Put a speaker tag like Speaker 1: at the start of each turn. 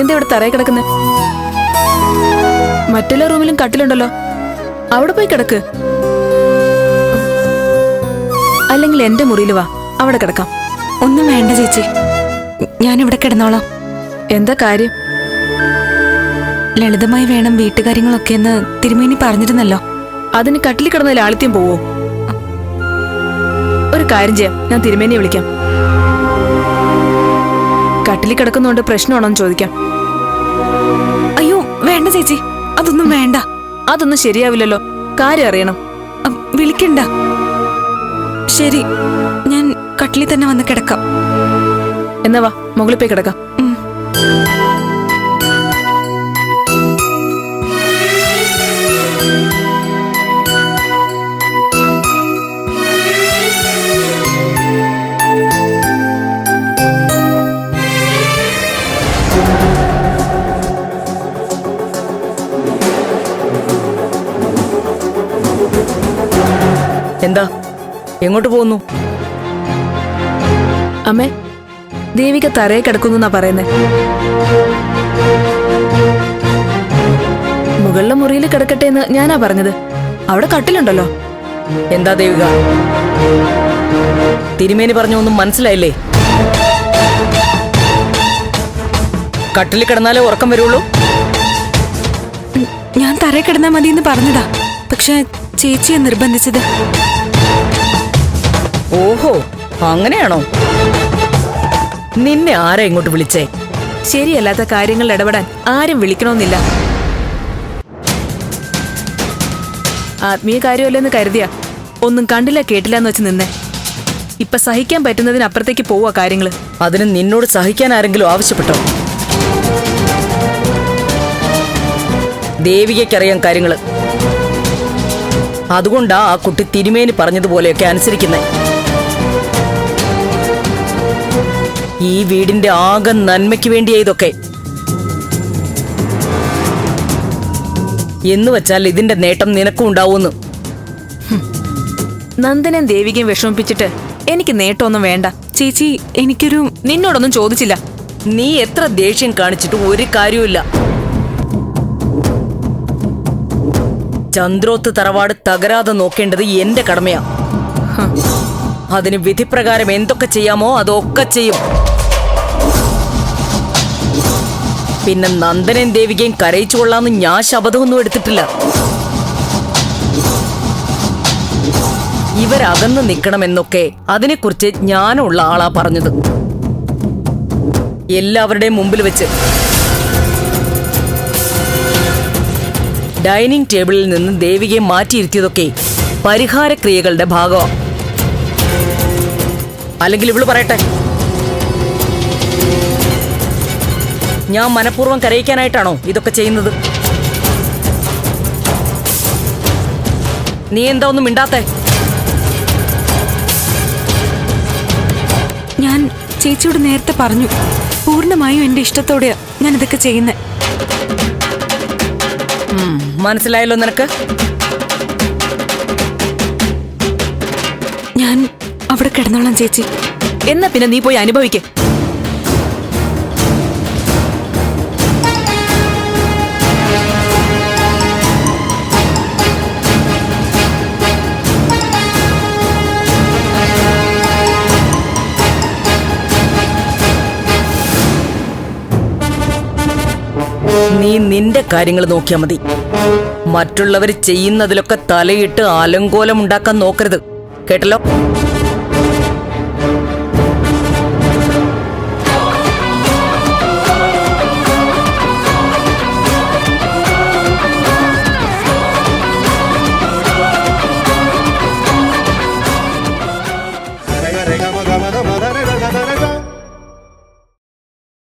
Speaker 1: എന്താ ഇവിടെ തറയെ കിടക്കുന്നത് മറ്റെല്ലാ റൂമിലും കട്ടിലുണ്ടല്ലോ. അവിടെ പോയി കിടക്ക്. അല്ലെങ്കിൽ എന്റെ മുറിയിൽ വാ. അവിടെ കിടക്കാം.
Speaker 2: ഒന്നും വേണ്ട ചേച്ചി. ഞാൻ ഇവിടെ കിടന്നോളാം.
Speaker 1: എന്താ കാര്യം?
Speaker 2: ലളിതമായി വേണം വീട്ടുകാര്യങ്ങളൊക്കെ എന്ന് തിരുമേനി പറഞ്ഞിരുന്നല്ലോ.
Speaker 1: അതിന് കട്ടിൽ കിടന്ന ലാളിത്യം പോവോ? ഒരു കാര്യം ചെയ്യാം. ഞാൻ തിരുമേനിയെ വിളിക്കാം. കട്ടിലിൽ കിടക്കുന്നോണ്ട് പ്രശ്നമാണോ എന്ന് ചോദിക്കാം.
Speaker 2: അയ്യോ വേണ്ട ചേച്ചി. അതൊന്നും വേണ്ട.
Speaker 1: അതൊന്നും ശരിയാവില്ലല്ലോ. കാര്യം അറിയണം.
Speaker 2: വിളിക്കണ്ട. ശരി ഞാൻ കട്ടിലിൽ തന്നെ വന്ന് കിടക്കാം.
Speaker 1: എന്നാ വാ മുകളിൽ പോയി കിടക്കാം.
Speaker 3: എങ്ങോട്ട് പോകുന്നു
Speaker 1: അമ്മേ ദേവിക തറയെ കിടക്കുന്നു എന്നാ പറയുന്നേ. മുകളിലെ മുറിയിൽ കിടക്കട്ടെ എന്ന് ഞാനാ പറഞ്ഞത്. അവിടെ കട്ടിലുണ്ടല്ലോ.
Speaker 3: എന്താ ദേവിക? തിരുമേനി പറഞ്ഞ ഒന്നും മനസ്സിലായില്ലേ? കട്ടിൽ കിടന്നാലേ ഉറക്കം വരുള്ളൂ?
Speaker 2: ഞാൻ തറയെ കിടന്നാ മതി എന്ന് പറഞ്ഞതാ. പക്ഷെ ചേച്ചിയെ നിർബന്ധിച്ചത്.
Speaker 3: അങ്ങനെയാണോ? നിന്നെ ആരാ ഇങ്ങോട്ട് വിളിച്ചേ?
Speaker 1: ശരിയല്ലാത്ത കാര്യങ്ങളിൽ ഇടപെടാൻ ആരും വിളിക്കണമെന്നില്ല. ആത്മീയ കാര്യമല്ലെന്ന് കരുതിയ ഒന്നും കണ്ടില്ല കേട്ടില്ല എന്ന് വെച്ച് നിന്നെ. ഇപ്പൊ സഹിക്കാൻ പറ്റുന്നതിനപ്പുറത്തേക്ക് പോവാ കാര്യങ്ങൾ
Speaker 3: അതിന് നിന്നോട് സഹിക്കാൻ ആരെങ്കിലും ആവശ്യപ്പെട്ടോ? ദേവികയ്ക്കറിയാം കാര്യങ്ങൾ. അതുകൊണ്ടാ ആ കുട്ടി തിരുമേനി പറഞ്ഞതുപോലെയൊക്കെ അനുസരിക്കുന്നേ. ഈ വീടിന്റെ ആകെ നന്മയ്ക്ക് വേണ്ടിയാ ഇതൊക്കെ. എന്ന് വെച്ചാൽ ഇതിന്റെ നേട്ടം നിനക്കും ഉണ്ടാവുമെന്ന്.
Speaker 1: നന്ദനം ദേവികയും വിഷമിപ്പിച്ചിട്ട് എനിക്ക് നേട്ടമൊന്നും വേണ്ട.
Speaker 2: ചേച്ചി എനിക്കൊരു
Speaker 1: നിന്നോടൊന്നും ചോദിച്ചില്ല.
Speaker 3: നീ എത്ര ദേഷ്യം കാണിച്ചിട്ട് ഒരു കാര്യവുമില്ല. ചന്ദ്രോത്ത് തറവാട് തകരാതെ നോക്കേണ്ടത് എന്റെ കടമയാ. അതിന് വിധിപ്രകാരം എന്തൊക്കെ ചെയ്യാമോ അതൊക്കെ ചെയ്യും. പിന്നെ നന്ദനൻ ദേവികയും കരയിച്ചു കൊള്ളാന്ന് ഞാൻ ശബ്ദമൊന്നും എടുത്തിട്ടില്ല. ഇവരകന്ന് നിൽക്കണമെന്നൊക്കെ അതിനെക്കുറിച്ച് ഞാനുള്ള ആളാ പറഞ്ഞത്. എല്ലാവരുടെയും മുമ്പിൽ വെച്ച്. ഡൈനിങ് ടേബിളിൽ നിന്ന് ദേവികയെ മാറ്റിയിരുത്തിയതൊക്കെ പരിഹാരക്രിയകളുടെ ഭാഗമാണ് അല്ലെങ്കിൽ ഇവൾ പറയട്ടെ. ഞാൻ മനഃപൂർവം കരയിക്കാനായിട്ടാണോ ഇതൊക്കെ ചെയ്യുന്നത്? നീ എന്താ ഒന്നും മിണ്ടാത്തേ?
Speaker 2: ഞാൻ ചേച്ചിയോട് നേരത്തെ പറഞ്ഞു. പൂർണമായും എന്റെ ഇഷ്ടത്തോടെയാ ഞാൻ ഇതൊക്കെ ചെയ്യുന്നത്
Speaker 3: മനസ്സിലായല്ലോ നിനക്ക്?
Speaker 2: ഞാൻ അവിടെ കിടന്നോളാം ചേച്ചി.
Speaker 1: എന്നാ പിന്നെ നീ പോയി അനുഭവിക്കേ.
Speaker 3: നീ നിന്റെ കാര്യങ്ങൾ നോക്കിയാ മതി. മറ്റുള്ളവർ ചെയ്യുന്നതിലൊക്കെ തലയിട്ട് ആലങ്കോലം ഉണ്ടാക്കാൻ നോക്കരുത്. കേട്ടല്ലോ?